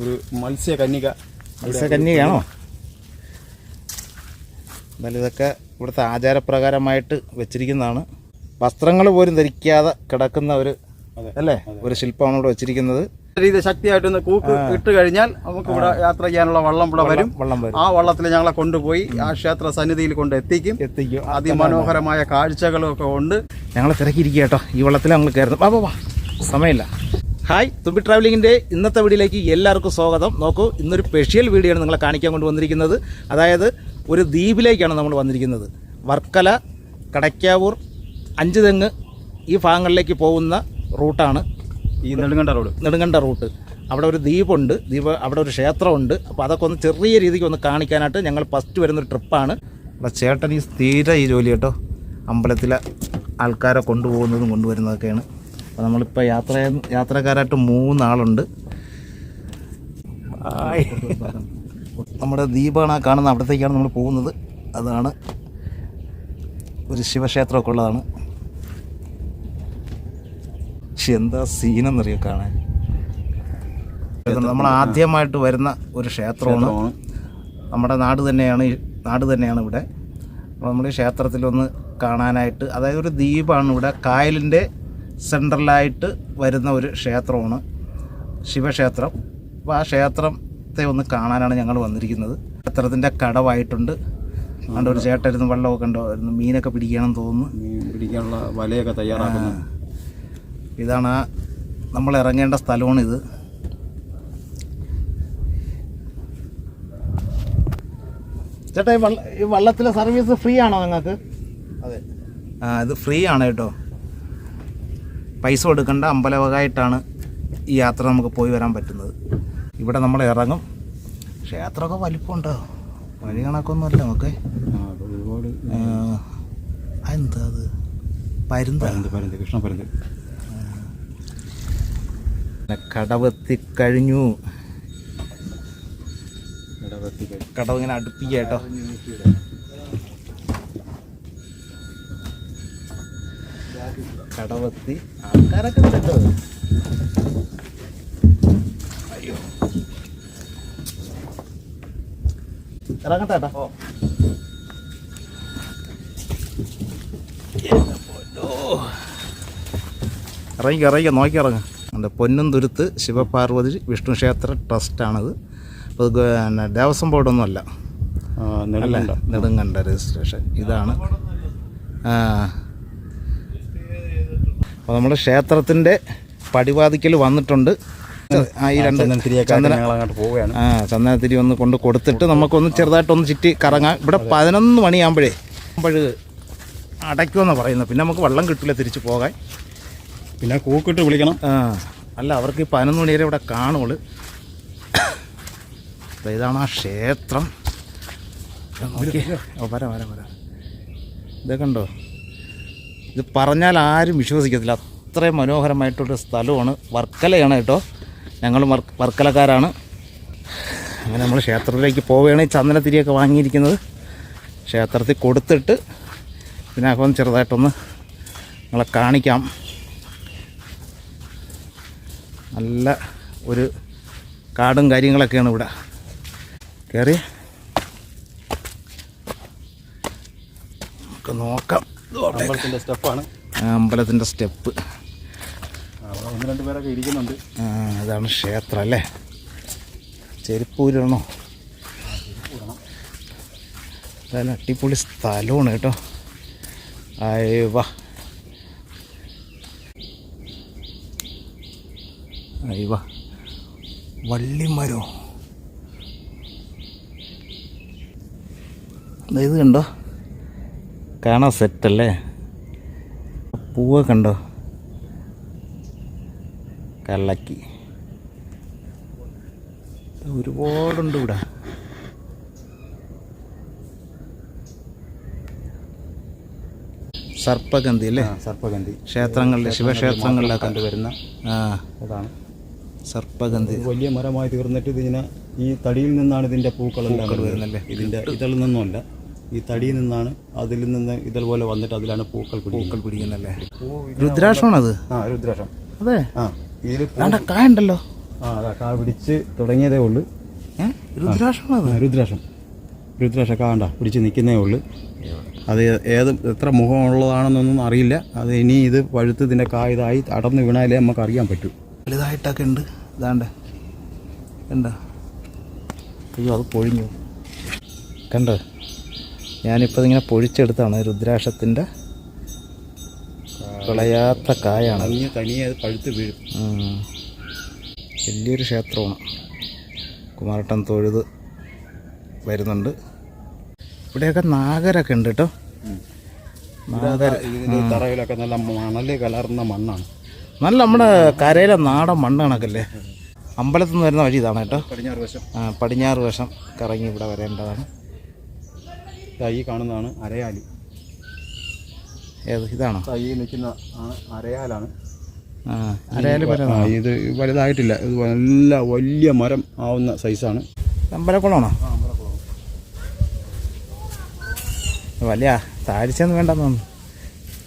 ഒരു മത്സ്യകന്യക മത്സ്യകന്യകയാണോ എന്നാലും ഇതൊക്കെ ഇവിടുത്തെ ആചാരപ്രകാരമായിട്ട് വെച്ചിരിക്കുന്നതാണ്. വസ്ത്രങ്ങൾ പോലും ധരിക്കാതെ കിടക്കുന്ന ഒരു അല്ലേ? ഒരു ശില്പമാണ് ഇവിടെ വെച്ചിരിക്കുന്നത്. രീതി ശക്തിയായിട്ടൊന്ന് കൂക്ക് ഇട്ട് കഴിഞ്ഞാൽ നമുക്ക് ഇവിടെ യാത്ര ചെയ്യാനുള്ള വള്ളം ഇവിടെ വരും. വള്ളം വരും. ആ വള്ളത്തിൽ ഞങ്ങളെ കൊണ്ടുപോയി ആ ക്ഷേത്ര സന്നിധിയിൽ കൊണ്ട് എത്തിക്കും. എത്തിക്കും. അതിമനോഹരമായ കാഴ്ചകളും ഒക്കെ ഉണ്ട്. ഞങ്ങൾ തിരക്കിയിരിക്കുക കേട്ടോ. ഈ വള്ളത്തിൽ ഞങ്ങൾ കയറുന്നു വാ വാ. സമയമില്ല. ഹായ് തുമ്പി ട്രാവലിങ്ങിന്റെ ഇന്നത്തെ വീഡിയോയിലേക്ക് എല്ലാവർക്കും സ്വാഗതം. നോക്കൂ ഇന്നൊരു സ്പെഷ്യൽ വീഡിയോ ആണ് നിങ്ങളെ കാണിക്കാൻ കൊണ്ടുവന്നിരിക്കുന്നത് അതായത് ഒരു ദ്വീപിലേക്കാണ് നമ്മൾ വന്നിരിക്കുന്നത്. വർക്കല കടയ്ക്കാവൂർ അഞ്ച് തെങ്ങ് ഈ ഭാഗങ്ങളിലേക്ക് പോകുന്ന റൂട്ടാണ് ഈ നെടുങ്കണ്ട റോഡ്. നെടുങ്കണ്ട റൂട്ട്. അവിടെ ഒരു ദ്വീപുണ്ട്. ദ്വീപ് അവിടെ ഒരു ക്ഷേത്രമുണ്ട്. അപ്പോൾ അതൊക്കെ ഒന്ന് ചെറിയ രീതിക്ക് ഒന്ന് കാണിക്കാനായിട്ട് ഞങ്ങൾ ഫസ്റ്റ് വരുന്നൊരു ട്രിപ്പാണ് അവിടെ ചേട്ടൻ ഈ സ്ഥിര ഈ ജോലി കേട്ടോ. അമ്പലത്തിലെ ആൾക്കാരെ കൊണ്ടുപോകുന്നതും കൊണ്ടുവരുന്നതൊക്കെയാണ്. അപ്പോൾ നമ്മളിപ്പോൾ യാത്ര യാത്രക്കാരായിട്ട് മൂന്നാളുണ്ട്. നമ്മുടെ ദീപാണ് ആ കാണുന്ന അവിടത്തേക്കാണ് നമ്മൾ പോകുന്നത്. അതാണ് ഒരു ശിവക്ഷേത്രമൊക്കെ ഉള്ളതാണ്. പക്ഷെ എന്താ സീനെന്നറിയോ കാണാൻ? നമ്മൾ ആദ്യമായിട്ട് വരുന്ന ഒരു ക്ഷേത്രമാണ്. നമ്മുടെ നാട് തന്നെയാണ് ഈ നാട് തന്നെയാണ് ഇവിടെ. അപ്പോൾ നമ്മൾ ഈ ക്ഷേത്രത്തിലൊന്ന് കാണാനായിട്ട് അതായത് ഒരു ദ്വീപാണ് ഇവിടെ. കായലിന്റെ സെൻട്രലായിട്ട് വരുന്ന ഒരു ക്ഷേത്രമാണ് ശിവക്ഷേത്രം. അപ്പോൾ ആ ക്ഷേത്രത്തെ ഒന്ന് കാണാനാണ് ഞങ്ങൾ വന്നിരിക്കുന്നത്. ക്ഷേത്രത്തിന്റെ കടവായിട്ടുണ്ട്. അതുകൊണ്ട് ഒരു ചേട്ടായിരുന്നു വെള്ളമൊക്കെ ഉണ്ടോ മീനൊക്കെ പിടിക്കുകയാണെന്ന് തോന്നുന്നു. മീൻ പിടിക്കാനുള്ള വലയൊക്കെ തയ്യാറാക്കുന്നു. ഇതാണ് ആ നമ്മൾ ഇറങ്ങേണ്ട സ്ഥലമാണിത്. ചേട്ടാ ഈ വള്ളത്തിലെ സർവീസ് ഫ്രീ ആണോ നിങ്ങൾക്ക്? അതെ. ആ ഇത് ഫ്രീ ആണ് കേട്ടോ. പൈസ കൊടുക്കേണ്ട അമ്പലവകമായിട്ടാണ് ഈ യാത്ര നമുക്ക് പോയി വരാൻ പറ്റുന്നത്. ഇവിടെ നമ്മൾ ഇറങ്ങും. ക്ഷേത്രമൊക്കെ വലിപ്പമുണ്ടോ. വഴി കണക്കൊന്നുമല്ല നമുക്ക്. എന്താ അത് പരുന്ത. കൃഷ്ണ കഴിഞ്ഞു. കടവ് ഇങ്ങനെ അടുപ്പിക്കുക. കടവെത്തി ആൾക്കാരൊക്കെ ഉണ്ടല്ലോ അയ്യോ. ഇറങ്ങട്ടെ ഏട്ടാ. ഇറങ്ങി ഇറങ്ങി നോക്കി ഇറങ്ങും. എന്റെ പൊന്നും തുരുത്ത് ശിവപാർവതി വിഷ്ണു ക്ഷേത്ര ട്രസ്റ്റാണത് അപ്പോൾ പിന്നെ ദേവസ്വം ബോർഡൊന്നുമല്ല. അല്ല? നെടുങ്കണ്ട രജിസ്ട്രേഷൻ. ഇതാണ്. ആ അപ്പോൾ നമ്മൾ ക്ഷേത്രത്തിന്റെ പടിവാതിക്കൽ വന്നിട്ടുണ്ട്. ആ ഈ രണ്ട് പോവുകയാണ്. ആ ചന്ദനത്തിരി ഒന്ന് കൊണ്ട് കൊടുത്തിട്ട് നമുക്കൊന്ന് ചെറുതായിട്ടൊന്ന് ചുറ്റി കറങ്ങാം. ഇവിടെ പതിനൊന്ന് മണിയാകുമ്പോഴേ ആകുമ്പോഴേ അടയ്ക്കുമെന്നാണ് പറയുന്നത്. പിന്നെ നമുക്ക് വെള്ളം കിട്ടില്ല തിരിച്ചു പോകാൻ. പിന്നെ കൂക്കിട്ട് വിളിക്കണം. ആ അല്ല അവർക്ക് ഈ പതിനൊന്ന് മണി വരെ ഇവിടെ കാണുള്ളൂ. ഇതാണ് ആ ക്ഷേത്രം. വരാം വരാം വരാം. ഇതൊക്കെ ഉണ്ടോ ഇത് പറഞ്ഞാൽ ആരും വിശ്വസിക്കത്തില്ല. അത്രയും മനോഹരമായിട്ടൊരു സ്ഥലമാണ്. വർക്കലയാണ് കേട്ടോ. ഞങ്ങൾ വർക്കലക്കാരാണ്. അങ്ങനെ നമ്മൾ ക്ഷേത്രത്തിലേക്ക് പോവുകയാണ് ഈ ചന്ദനത്തിരിയൊക്കെ വാങ്ങിയിരിക്കുന്നത്. ക്ഷേത്രത്തിൽ കൊടുത്തിട്ട് പിന്നെ ചെറുതായിട്ടൊന്ന് നിങ്ങളെ കാണിക്കാം. നല്ല ഒരു കാടും കാര്യങ്ങളൊക്കെയാണ് ഇവിടെ. കയറി നമുക്ക് നോക്കാം. അമ്പലത്തിന്റെ സ്റ്റെപ്പാണ്. അമ്പലത്തിന്റെ സ്റ്റെപ്പ്. ഒന്ന് രണ്ട് പേരൊക്കെ ഇരിക്കുന്നുണ്ട്. അതാണ് ക്ഷേത്രം അല്ലേ? ചെരുപ്പൂരണോ അതായത് അടിപൊളി സ്ഥലമാണ് കേട്ടോ. അയവ അയവ വള്ളിമരോ? അതായത് ഇത് കണ്ടോ? കാണാൻ സെറ്റല്ലേ? പൂവൊക്കെ ഉണ്ടോ കള്ളക്കി. ഒരുപാടുണ്ട് ഇവിടെ. സർപ്പഗന്ധി അല്ലേ? സർപ്പഗന്ധി. ക്ഷേത്രങ്ങളിൽ ശിവക്ഷേത്രങ്ങളിലൊക്കെ കണ്ടുവരുന്ന ആ അതാണ് സർപ്പഗന്ധി. വലിയ മരമായി തീർന്നിട്ട് ഇതിങ്ങനെ ഈ തടിയിൽ നിന്നാണ് ഇതിന്റെ പൂക്കളെല്ലാം ഇതിന്റെ വരുന്നല്ലേ? ഇതിന്റെ ഇതിൽ നിന്നുമല്ല. ഈ തടിയിൽ നിന്നാണ് അതിൽ നിന്ന് ഇതേപോലെ വന്നിട്ട് അതിലാണ് പൂക്കൾ പൂക്കൾ പിടിക്കുന്നല്ലേ രുദ്രാക്ഷമാണത് ആ രുദ്രാക്ഷം. അതെ. ആ ഇതിൽ ആ അതാ കാ പിടിച്ച് തുടങ്ങിയതേ ഉള്ളൂ. രുദ്രാക്ഷമാണത് രുദ്രാക്ഷം. രുദ്രാക്ഷ കാണ്ട പിടിച്ച് നിൽക്കുന്നേ ഉള്ളൂ. അത് ഏത് എത്ര മുഖമുള്ളതാണെന്നൊന്നും അറിയില്ല. അത് ഇനി ഇത് പഴുത്ത് ഇതിന്റെ കാ ഇതായി അടർന്ന് വീണാലേ നമുക്ക് അറിയാൻ പറ്റൂ. വലുതായിട്ടൊക്കെ ഉണ്ട്. ഇതാണ്ട്. കണ്ടോ? അയ്യോ അത് പൊഴിഞ്ഞു. കണ്ടോ? ഞാനിപ്പോൾ ഇങ്ങനെ പൊഴിച്ചെടുത്താണ് രുദ്രാക്ഷത്തിന്റെ വിളയാത്ത കായാണ്. തനിയെ അത് പഴുത്ത് വീഴും. വലിയൊരു ക്ഷേത്രമാണ്. കുമാരട്ടൻ തൊഴുത് വരുന്നുണ്ട്. ഇവിടെയൊക്കെ നാഗരൊക്കെ ഉണ്ട് കേട്ടോ. നാഗര തറയിലൊക്കെ നല്ല മണൽ കലർന്ന മണ്ണാണ്. നല്ല നമ്മുടെ കരയിലെ നാടൻ മണ്ണ് കണക്കല്ലേ അമ്പലത്തിൽ നിന്ന് വരുന്ന വഴി ഇതാണ് കേട്ടോ. പടിഞ്ഞാറ് വശം. ആ, പടിഞ്ഞാറ് വശം കറങ്ങി ഇവിടെ വരേണ്ടതാണ്. ഈ കാണുന്നതാണ് അരയാലി. ഏത് ഇതാണോ? ഈ നിൽക്കുന്ന അരയാലാണ്. ഇത് വലുതായിട്ടില്ല. ഇത് നല്ല വലിയ മരം ആവുന്ന സൈസാണ്. അമ്പലക്കുളമാണോ? വലിയ താഴ്ചയൊന്നും വേണ്ടെന്ന് തോന്നുന്നു.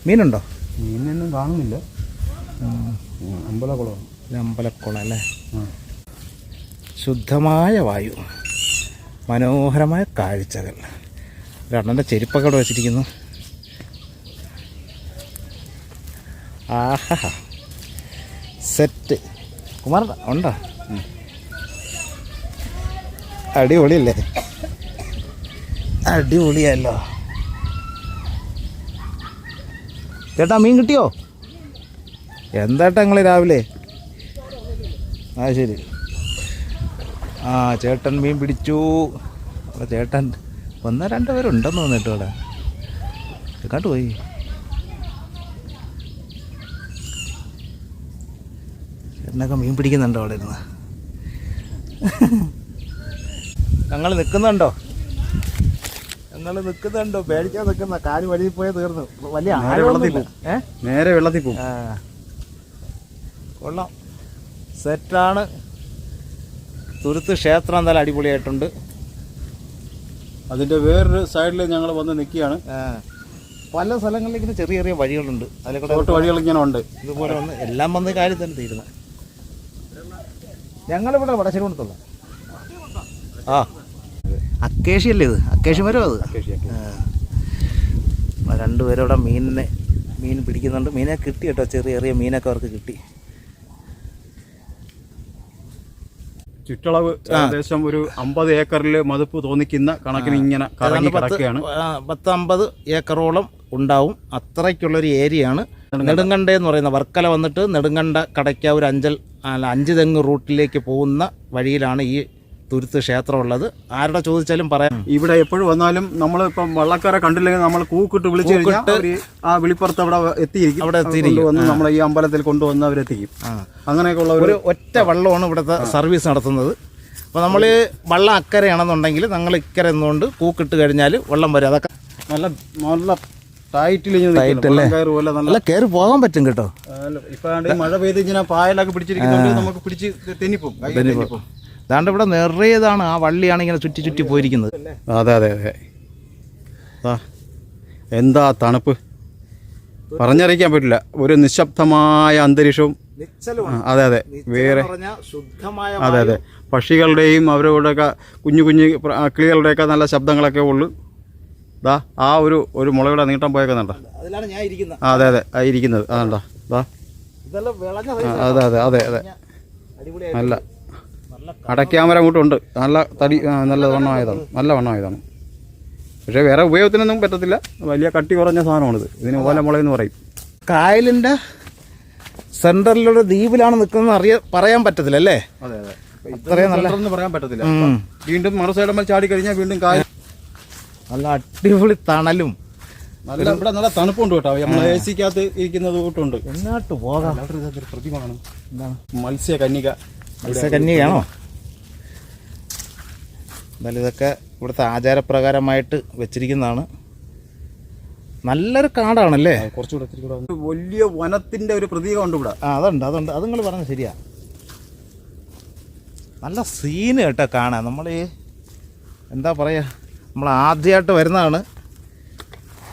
മീനുണ്ടോ? മീനൊന്നും കാണുന്നില്ല. അമ്പലക്കുളം അമ്പലക്കുളം അല്ലേ. ശുദ്ധമായ വായു. മനോഹരമായ കാഴ്ചകൾ. രണ്ടെണ്ണം ചെരുപ്പൊക്കെ ഇവിടെ വെച്ചിരിക്കുന്നു. ആഹാ. സെറ്റ്. കുമാർ ഉണ്ടോ? അടിപൊളിയല്ലേ? അടിപൊളിയല്ലോ. ചേട്ടാ മീൻ കിട്ടിയോ? എന്താട്ടാ നിങ്ങൾ രാവിലെ? ആ ശരി. ആ ചേട്ടൻ മീൻ പിടിച്ചു. ചേട്ടന്റെ ചേട്ടൻ ഒന്നോ രണ്ട് പേരുണ്ടെന്ന് തോന്നിട്ട് ഇവിടെ എങ്ങോട്ട് പോയി. ചേട്ടനൊക്കെ മീൻ പിടിക്കുന്നുണ്ടോ അവിടെ ഇരുന്ന്? ഞങ്ങൾ നിൽക്കുന്നുണ്ടോ ഞങ്ങൾ നിൽക്കുന്നുണ്ടോ പേടിക്കാൻ നിൽക്കുന്ന കാൽ വലിയ പോയാൽ തീർന്നു. വലിയ ആരെ ഏ? നേരെ വെള്ളത്തിൽ പോകും കൊള്ളാം. സെറ്റാണ്. തുരുത്ത് ക്ഷേത്രം എന്തായാലും അടിപൊളിയായിട്ടുണ്ട്. അതിന്റെ വേറൊരു സൈഡിൽ ഞങ്ങൾ വന്ന് നിൽക്കുകയാണ് പല സ്ഥലങ്ങളിലേക്ക് ഇങ്ങനെ ചെറിയ ചെറിയ വഴികളുണ്ട്. അതിലൊക്കെ വഴികൾ ഇങ്ങനെ ഉണ്ട്. ഇതുപോലെ വന്ന് എല്ലാം വന്ന് കാര്യം തന്നെ തീരുന്നു. ഞങ്ങളിവിടെ വടശ്ശേരിക്കുളത്തുള്ള ആ. അക്കേഷിയല്ലേ ഇത്? അക്കേഷി മരം അത്. രണ്ടുപേരും ഇവിടെ മീനിനെ മീൻ പിടിക്കുന്നുണ്ട്. മീനെ കിട്ടി കേട്ടോ. ചെറിയ ചെറിയ മീനൊക്കെ അവർക്ക് കിട്ടി. ചുറ്റളവ് ഏകദേശം ഒരു അമ്പത് ഏക്കറിൽ മതിപ്പ് തോന്നിക്കുന്ന കണക്കിന് ഇങ്ങനെ കറങ്ങി കിടക്കുകയാണ്. പത്ത് അമ്പത് ഏക്കറോളം ഉണ്ടാവും. അത്രയ്ക്കുള്ളൊരു ഏരിയയാണ്. നെടുങ്കണ്ട. എന്ന് പറയുന്ന വർക്കല വന്നിട്ട് നെടുങ്കണ്ട കടയ്ക്ക ഒരു അഞ്ചൽ അഞ്ച് തെങ്ങ് റൂട്ടിലേക്ക് പോകുന്ന വഴിയിലാണ് ഈ തുരുത്ത് ക്ഷേത്രം ഉള്ളത് ആരുടെ ചോദിച്ചാലും പറയാം. ഇവിടെ എപ്പോഴും വന്നാലും നമ്മൾ ഇപ്പം വള്ളക്കാരെ കണ്ടില്ലെങ്കിൽ നമ്മൾ കൂക്കിട്ട് വിളിച്ചു കഴിഞ്ഞാൽ ആ വിളിപ്പുറത്ത് അവിടെ എത്തിയിരിക്കും. അവിടെ എത്തിയിരിക്കും. നമ്മൾ നമ്മളെ ഈ അമ്പലത്തിൽ കൊണ്ടുവന്ന് അവരെത്തിക്കും. അങ്ങനെയൊക്കെ അങ്ങനെയൊക്കെയുള്ള ഒരു ഒറ്റ വള്ളമാണ് ഇവിടുത്തെ സർവീസ് നടത്തുന്നത്. അപ്പോൾ നമ്മൾ വള്ളം അക്കരയാണെന്നുണ്ടെങ്കിൽ ഞങ്ങൾ ഇക്കരെ നിന്നുകൊണ്ട് കൂക്കിട്ട് കഴിഞ്ഞാൽ വെള്ളം വരും. അതൊക്കെ നല്ല നല്ല നല്ല കയറി പോകാൻ പറ്റും കേട്ടോ. ഇപ്പൊ മഴ പെയ്ത് ഇങ്ങനെ പായലൊക്കെ പിടിച്ചിരിക്കുന്നുണ്ട്. നമുക്ക് പിടിച്ച് തെന്നിപ്പോ അതാണ്ട് ഇവിടെ നിറയതാണ് ആ വള്ളിയാണ് ഇങ്ങനെ ചുറ്റി ചുറ്റി പോയിരിക്കുന്നത്. അതെ അതെ അതെ. എന്താ തണുപ്പ്? പറഞ്ഞറിയിക്കാൻ പറ്റില്ല. ഒരു നിശബ്ദമായ അന്തരീക്ഷവും അതെ അതെ. വേറെ അതെ അതെ. പക്ഷികളുടെയും അവരോടൊക്കെ കുഞ്ഞു കുഞ്ഞു കിളികളുടെയൊക്കെ നല്ല ശബ്ദങ്ങളൊക്കെ ഉള്ളു. ദാ ആ ഒരു ഒരു മുളയുടെ നീട്ടം പോയേക്കുന്നുണ്ട അതെ അതെ. ആ ഇരിക്കുന്നത്. അതാണ്ടാ ദാ. അതെ അതെ അതെ അതെ. നല്ല അടയ്ക്കാമര അങ്ങോട്ടുണ്ട്. നല്ല തടി നല്ല വണ്ണമായതാണ്. നല്ല വണ്ണമായതാണ്. പക്ഷേ വേറെ ഉപയോഗത്തിനൊന്നും പറ്റത്തില്ല. വലിയ കട്ടി കുറഞ്ഞ സാധനമാണിത്. ഇതിന് ഓല എന്ന് പറയും. കായലിന്റെ സെന്ററിലുള്ള ദ്വീപിലാണ് നിൽക്കുന്നത് അറിയ പറയാൻ പറ്റത്തില്ല അല്ലേ? അതെ അതെ. അത്രയും നല്ല പറയാൻ പറ്റത്തില്ല. വീണ്ടും മറു സൈഡ് ചാടി കഴിഞ്ഞാൽ വീണ്ടും കായൽ നല്ല അടിപൊളി തണലും. നല്ല ഇവിടെ നല്ല തണുപ്പുണ്ട് കേട്ടോ. നമ്മൾ എ സിക്കകത്ത് ഇരിക്കുന്നത് കൂട്ടുണ്ട്. എന്നാട്ട് പോകാം. പ്രതിമാണ് മത്സ്യ എന്താണ്? മത്സ്യ കന്യകയാണോ എന്തായാലും ഇതൊക്കെ ഇവിടുത്തെ ആചാരപ്രകാരമായിട്ട് വെച്ചിരിക്കുന്നതാണ്. നല്ലൊരു കാടാണല്ലേ? കുറച്ചുകൂടെ വലിയ വനത്തിന്റെ ഒരു പ്രതീകമുണ്ട് ഇവിടെ. ആ അതുണ്ട് അതുണ്ട്. അത് നിങ്ങൾ പറഞ്ഞത് ശരിയാ. നല്ല സീന് കേട്ടോ കാണാൻ. നമ്മൾ ഈ എന്താ പറയുക നമ്മൾ ആദ്യമായിട്ട് വരുന്നതാണ്.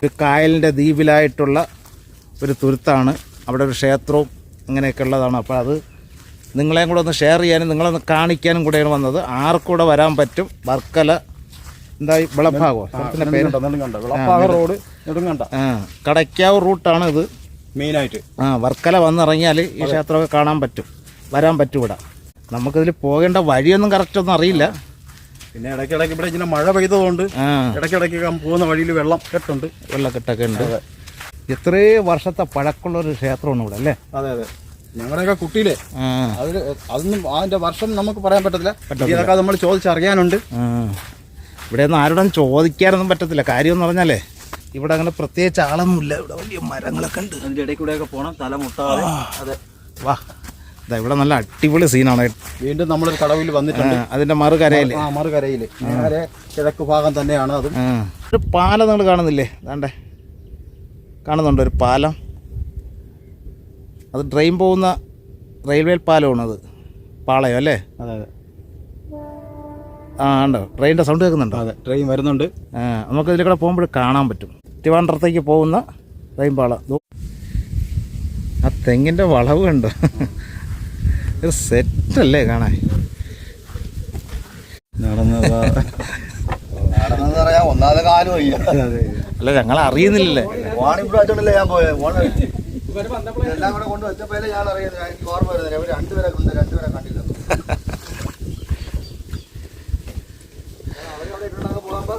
ഒരു കായലിന്റെ ദ്വീപിലായിട്ടുള്ള ഒരു തുരുത്താണ്. അവിടെ ഒരു ക്ഷേത്രവും അങ്ങനെയൊക്കെ ഉള്ളതാണ്. അപ്പോൾ അത് നിങ്ങളെയും കൂടെ ഒന്ന് ഷെയർ ചെയ്യാനും നിങ്ങളൊന്ന് കാണിക്കാനും കൂടെയാണ് വന്നത്. ആർക്കൂടെ വരാൻ പറ്റും? വർക്കല എന്താ വിളഭാഗോ റോഡ് കടയ്ക്കാവ് റൂട്ടാണ് ഇത്. മെയിനായിട്ട്. ആ വർക്കല വന്നിറങ്ങിയാൽ ഈ ക്ഷേത്രമൊക്കെ കാണാൻ പറ്റും. വരാൻ പറ്റും ഇവിടെ. നമുക്കിതിൽ പോകേണ്ട വഴിയൊന്നും കറക്റ്റ് ഒന്നും അറിയില്ല. പിന്നെ ഇടയ്ക്കിടയ്ക്ക് ഇവിടെ ഇങ്ങനെ മഴ പെയ്തതുകൊണ്ട് ഇടയ്ക്കിടയ്ക്ക് പോകുന്ന വഴിയിൽ വെള്ളം കെട്ടുണ്ട്. വെള്ളക്കെട്ടൊക്കെ ഉണ്ട്. ഇത്രയും വർഷത്തെ പഴക്കമുള്ള ഒരു ക്ഷേത്രമാണ് ഇവിടെ അല്ലേ? അതെ അതെ. ഞങ്ങളുടെയൊക്കെ കുട്ടിയിലെ അതിൽ അതൊന്നും അതിന്റെ വർഷം നമുക്ക് പറയാൻ പറ്റത്തില്ല. ഇതൊക്കെ നമ്മൾ ചോദിച്ചറിയാനുണ്ട്. ഇവിടെ ഒന്നും ആരോടും ചോദിക്കാനൊന്നും പറ്റത്തില്ല. കാര്യം എന്ന് പറഞ്ഞാലേ ഇവിടെ അങ്ങനെ പ്രത്യേകിച്ച് ആളൊന്നുമില്ല. ഇവിടെ വലിയ മരങ്ങളൊക്കെ ഉണ്ട്. അതിന്റെ ഇടയിൽ കൂടെയൊക്കെ പോകണം തല മുട്ടാതെ. അതെ. വാ. ഇതാ ഇവിടെ നല്ല അടിപൊളി സീനാണ്. വീണ്ടും നമ്മളൊരു കടവിൽ വന്നിട്ടുണ്ട്. അതിന്റെ മറുകരയിൽ. ആ നേരെ കിഴക്ക് ഭാഗം തന്നെയാണ് അത്. ഒരു പാലം നിങ്ങൾ കാണുന്നില്ലേ? വേണ്ടേ കാണുന്നുണ്ടോ ഒരു പാലം? അത് ട്രെയിൻ പോകുന്ന റെയിൽവേ പാലമാണ് അത്. പാളയം അല്ലേ? അതെ അതെ. ആ ഉണ്ടോ? ട്രെയിനിന്റെ സൗണ്ട് കേൾക്കുന്നുണ്ടോ? അതെ ട്രെയിൻ വരുന്നുണ്ട്. ആ നമുക്ക് ഇതിൽ കൂടെ പോകുമ്പോൾ കാണാൻ പറ്റും. തിരുവനന്തപുരത്തേക്ക് പോകുന്ന ട്രെയിൻ പാളം. ആ തെങ്ങിന്റെ വളവ് കണ്ടോ? ഒരു സെറ്റല്ലേ കാണാൻ? അല്ല ഞങ്ങൾ അറിയുന്നില്ലല്ലേ ഞാൻ പോയത് ഓണം എല്ലാം കൂടെ കൊണ്ട് വെച്ചപ്പോഴേ ഞാൻ അറിയുന്നത്? എനിക്ക് ഓർമ്മ വരുന്നില്ല അവർ രണ്ടുപേരെ കൊണ്ട് രണ്ടുപേരെ കണ്ടില്ല അവരവിടെ ഇട്ടുണ്ടെങ്കിൽ പോകുമ്പോ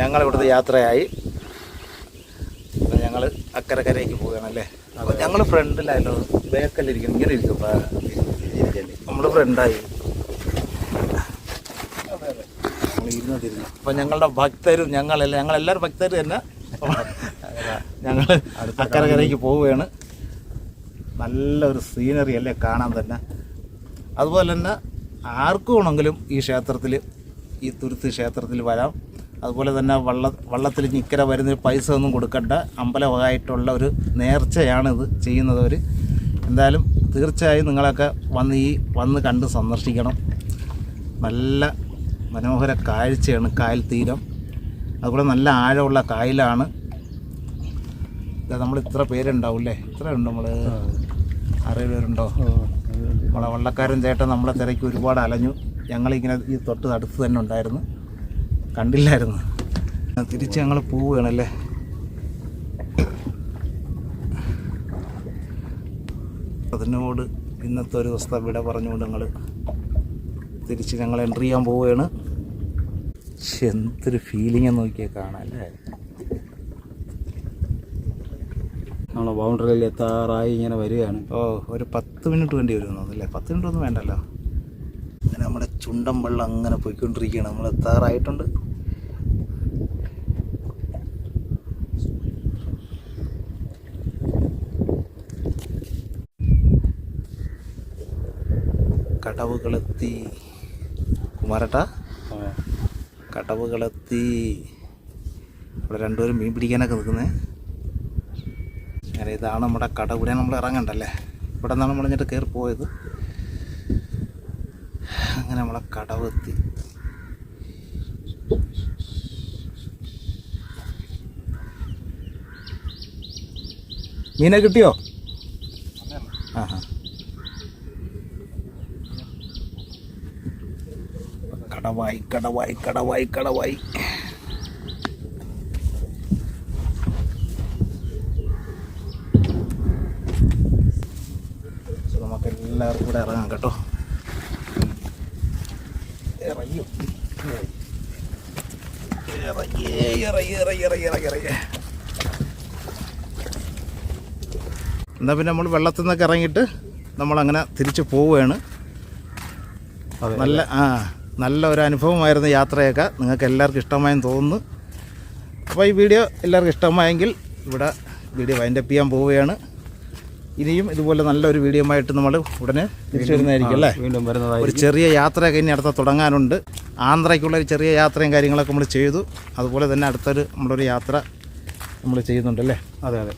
ഞങ്ങൾ ഇവിടുത്തെ യാത്രയായി. ഞങ്ങൾ അക്കരക്കരയ്ക്ക് പോവുകയാണല്ലേ? അപ്പോൾ ഞങ്ങൾ ഫ്രണ്ടിലായല്ലോ ബേക്കലിരിക്കും ഇങ്ങനെ ഇരിക്കും നമ്മൾ ഫ്രണ്ടായി അപ്പം ഞങ്ങളുടെ ഭക്തരും ഞങ്ങളെല്ലാം ഞങ്ങളെല്ലാവരും ഭക്തർ തന്നെ. ഞങ്ങൾ അക്കരകരയ്ക്ക് പോവുകയാണ്. നല്ലൊരു സീനറി അല്ലേ കാണാൻ തന്നെ. അതുപോലെ തന്നെ ആർക്കും വേണമെങ്കിലും ഈ ക്ഷേത്രത്തിൽ ഈ തുരുത്ത് ക്ഷേത്രത്തിൽ വരാം. അതുപോലെ തന്നെ വള്ള വള്ളത്തിൽ നിക്കര വരുന്ന പൈസ ഒന്നും കൊടുക്കണ്ട. അമ്പലമായിട്ടുള്ള ഒരു നേർച്ചയാണിത് ചെയ്യുന്നത് അവർ എന്തായാലും തീർച്ചയായും നിങ്ങളൊക്കെ വന്ന് ഈ വന്ന് കണ്ട് സന്ദർശിക്കണം. നല്ല മനോഹര കാഴ്ചയാണ് കായൽ തീരം. അതുപോലെ നല്ല ആഴമുള്ള കായലാണ്. ഇതാ നമ്മൾ ഇത്ര പേരുണ്ടാവൂല്ലേ? ഇത്ര ഉണ്ട് നമ്മൾ അറുപത് പേരുണ്ടോ നമ്മളെ വള്ളക്കാരൻ ചേട്ടൻ നമ്മളെ തിരക്കി ഒരുപാട് അലഞ്ഞു. ഞങ്ങളിങ്ങനെ ഈ തൊട്ട് അടുത്ത് തന്നെ ഉണ്ടായിരുന്നു. കണ്ടില്ലായിരുന്നു. തിരിച്ച് ഞങ്ങൾ പോവുകയാണല്ലേ? അതിനോട് ഇന്നത്തെ ഒരു ദിവസത്തെ വിട പറഞ്ഞുകൊണ്ട് ഞങ്ങൾ തിരിച്ച് ഞങ്ങൾ എൻട്രി ചെയ്യാൻ പോവുകയാണ്. എന്തൊരു ഫീലിംഗ് നോക്കിയാൽ കാണാം അല്ലേ? നമ്മളെ ബൗണ്ടറിയിൽ എത്താറായി ഇങ്ങനെ വരികയാണ്. ഓ ഒരു പത്ത് മിനിറ്റ് വേണ്ടി വരും തോന്നുന്നല്ലേ പത്ത് മിനിറ്റ് ഒന്നും വേണ്ടല്ലോ. അങ്ങനെ നമ്മുടെ ചുണ്ടൻ വെള്ളം അങ്ങനെ പോയിക്കൊണ്ടിരിക്കുകയാണ്. നമ്മൾ എത്താറായിട്ടുണ്ട്. കടവുകളെത്തി. കുമാരട്ടാ കടവുകളെത്തി ഇവിടെ രണ്ടുപേരും മീൻ പിടിക്കാനൊക്കെ നിൽക്കുന്നത് അങ്ങനെ ഇതാണ് നമ്മുടെ കട. നമ്മൾ ഇറങ്ങണ്ടല്ലേ? ഇവിടെ നിന്നാണ് നമ്മൾ ഇങ്ങോട്ട് കയറി പോയത്. അങ്ങനെ നമ്മളെ കടവ് എത്തി. മീനെ കിട്ടിയോ ആ ഹാ കടവായി കടവായി കടവായി കടവായി. നമുക്ക് എല്ലാവർക്കും കൂടെ ഇറങ്ങാം കേട്ടോ. ഇറങ്ങി ഇറങ്ങി ഇറങ്ങി ഇറങ്ങി ഇറങ്ങി ഇറങ്ങി ഇറങ്ങി. എന്നാൽ പിന്നെ നമ്മൾ വെള്ളത്തിൽ നിന്നൊക്കെ ഇറങ്ങിയിട്ട് നമ്മളങ്ങനെ തിരിച്ച് പോവുകയാണ്. നല്ല ആ. നല്ല ഒരു അനുഭവമായിരുന്നു യാത്രയൊക്കെ നിങ്ങൾക്ക് എല്ലാവർക്കും ഇഷ്ടമായെന്ന് തോന്നുന്നു. അപ്പോൾ ഈ വീഡിയോ എല്ലാവർക്കും ഇഷ്ടമായെങ്കിൽ ഇവിടെ വീഡിയോ വൈൻഡപ്പ് ചെയ്യാൻ പോവുകയാണ്. ഇനിയും ഇതുപോലെ നല്ലൊരു വീഡിയോ ആയിട്ട് നമ്മൾ ഉടനെ തിരിച്ചു വരുന്നതായിരിക്കും അല്ലേ വീണ്ടും വരുന്നതായി ഒരു ചെറിയ യാത്രയൊക്കെ ഇനി അടുത്ത തുടങ്ങാനുണ്ട്. ആന്ധ്രയ്ക്കുള്ള ഒരു ചെറിയ യാത്രയും കാര്യങ്ങളൊക്കെ നമ്മൾ ചെയ്തു. അതുപോലെ തന്നെ അടുത്തൊരു നമ്മളൊരു യാത്ര നമ്മൾ ചെയ്യുന്നുണ്ടല്ലേ അതെ അതെ.